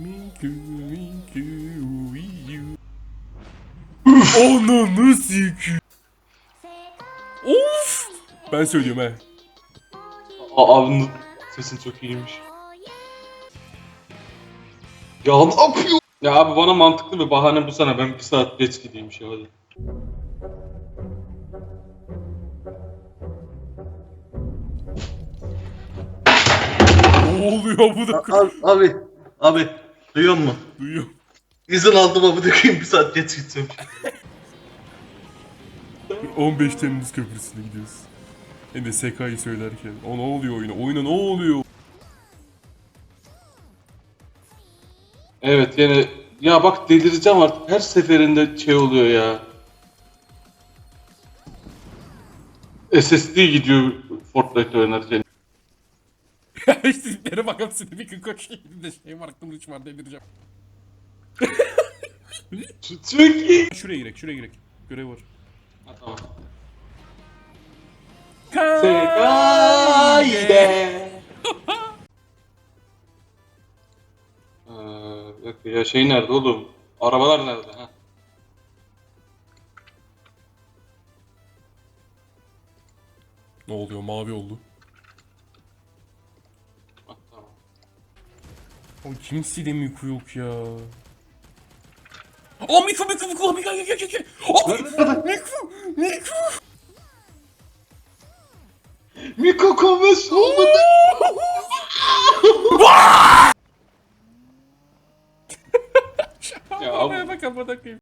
Minku, minku, uyu. Ananı sikiyim. Of! Ben söylüyorum he. Aa, abinin sesin çok iyiymiş. Ya ne yapıyor? Ya abi bana mantıklı bir bahane bu sana. Ben bir saat geç gideyim şey hadi. Ne oluyor bu da? Abi, abi, abi duyuyor musun? Duyuyorum. İzin aldım abi dökeyim bir saat geç gideceğim. 15 Temmuz Köprüsü'ne gidiyoruz. Hem de Sekai'yi söylerken. O ne oluyor oyuna? Oyuna ne oluyor? Evet yani ya bak delireceğim artık her seferinde şey oluyor ya. SSD gidiyor Fortnite oynarken. Sizlere bakalım size bir gün koş de şey var hiç var delireceğim. Çok iyi. Şuraya girek, şuraya girek. Görev var. Tamam. Sekai'de. Dakika ya şey nerede oğlum? Arabalar nerede ha? Ne oluyor? Mavi oldu. O kimsi de Miku yok ya. Aa Miku Miku Miku Miku Miku Miku Miku Miku Miku Miko Komes oldu. Ya Arabaya bak amına koyayım.